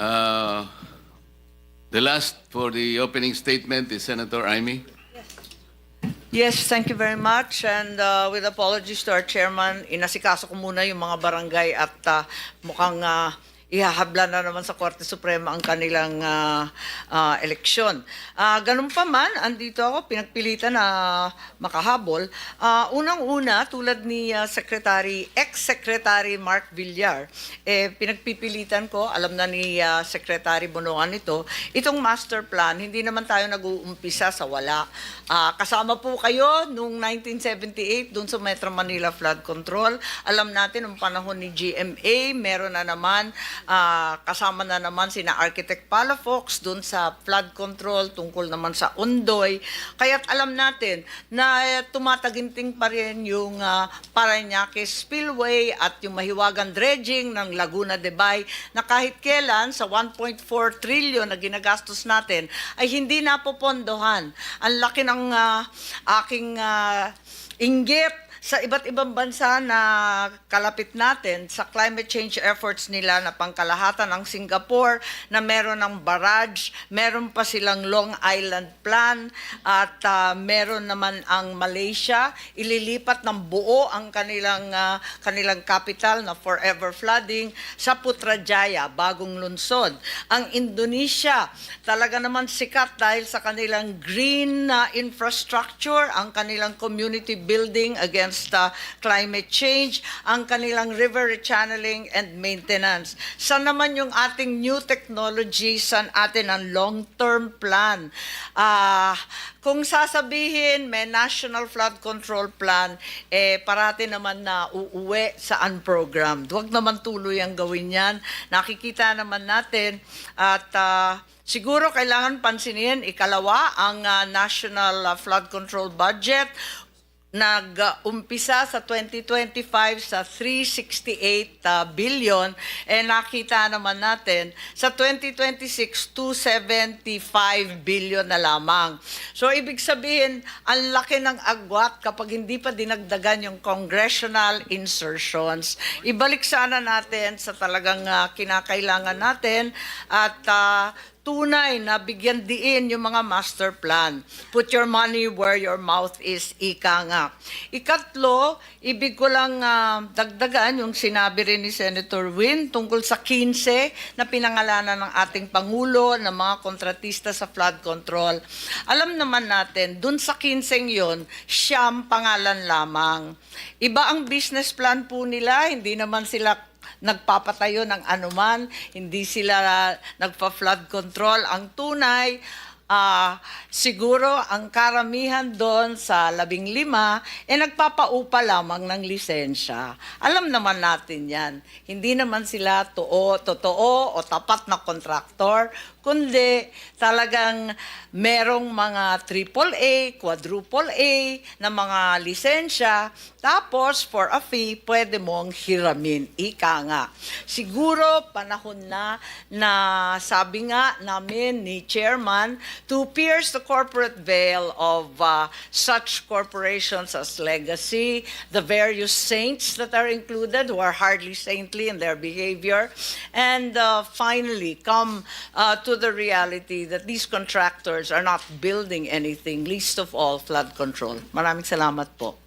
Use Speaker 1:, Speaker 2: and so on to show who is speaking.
Speaker 1: Uh, The last for the opening statement is Senator Amy.
Speaker 2: Yes, thank you very much. And uh, with apologies to our chairman, inasikaso ko muna yung mga barangay at uh, mukhang uh, ihahabla na naman sa Korte Suprema ang kanilang uh, uh, eleksyon. Uh, ganun pa man, andito ako, pinagpilitan na makahabol. Uh, Unang-una, tulad ni uh, Secretary, ex-Secretary Mark Villar, eh, pinagpipilitan ko, alam na ni uh, Secretary Bonoan ito, itong master plan, hindi naman tayo nag-uumpisa sa wala. Ah, kasama po kayo noong 1978 doon sa Metro Manila Flood Control. Alam natin, noong panahon ni GMA, meron na naman, ah, kasama na naman sina Architect Palafox doon sa flood control tungkol naman sa Undoy. Kaya't alam natin na eh, tumataginting pa rin yung uh, Parañaque Spillway at yung mahiwagang dredging ng Laguna de Bay na kahit kailan sa 1.4 trillion na ginagastos natin ay hindi napopondohan. Ang laki ng ah, aking ah, inggit sa iba't ibang bansa na kalapit natin sa climate change efforts nila na pangkalahatan ang Singapore na meron ng barrage, meron pa silang Long Island Plan at ah, meron naman ang Malaysia ililipat ng buo ang kanilang ah, kanilang capital na forever flooding sa Putrajaya, bagong lungsod. Ang Indonesia talaga naman sikat dahil sa kanilang green na infrastructure, ang kanilang community building against uh, climate change, ang kanilang river rechanneling and maintenance. Saan naman yung ating new technology, saan atin ang long-term plan? Ah, kung sasabihin may National Flood Control Plan, eh parati naman na uuwi sa unprogrammed. Huwag naman tuloy ang gawin yan. Nakikita naman natin at ah, Siguro kailangan pansinin ikalawa ang ah, National Flood Control Budget nag-umpisa sa 2025 sa 368 uh, billion eh nakita naman natin sa 2026 275 billion na lamang. So ibig sabihin ang laki ng agwat kapag hindi pa dinagdagan yung congressional insertions. Ibalik sana natin sa talagang uh, kinakailangan natin at uh, tunay na bigyan diin yung mga master plan. Put your money where your mouth is, ika nga. Ikatlo, ibig ko lang ah, dagdagan yung sinabi rin ni Senator Win tungkol sa 15 na pinangalanan ng ating Pangulo ng mga kontratista sa flood control. Alam naman natin, dun sa 15 yon siyam pangalan lamang. Iba ang business plan po nila, hindi naman sila nagpapatayo ng anuman, hindi sila nagpa-flood control. Ang tunay, ah, siguro ang karamihan doon sa labing lima, eh nagpapaupa lamang ng lisensya. Alam naman natin yan. Hindi naman sila too, totoo o tapat na kontraktor, kundi talagang merong mga triple A, quadruple A na mga lisensya, tapos for a fee, pwede mong hiramin. Ika nga. Siguro panahon na na sabi nga namin ni chairman to pierce the corporate veil of uh, such corporations as Legacy, the various saints that are included who are hardly saintly in their behavior, and uh, finally come uh, to the reality that these contractors are not building anything, least of all flood control. Maraming salamat po.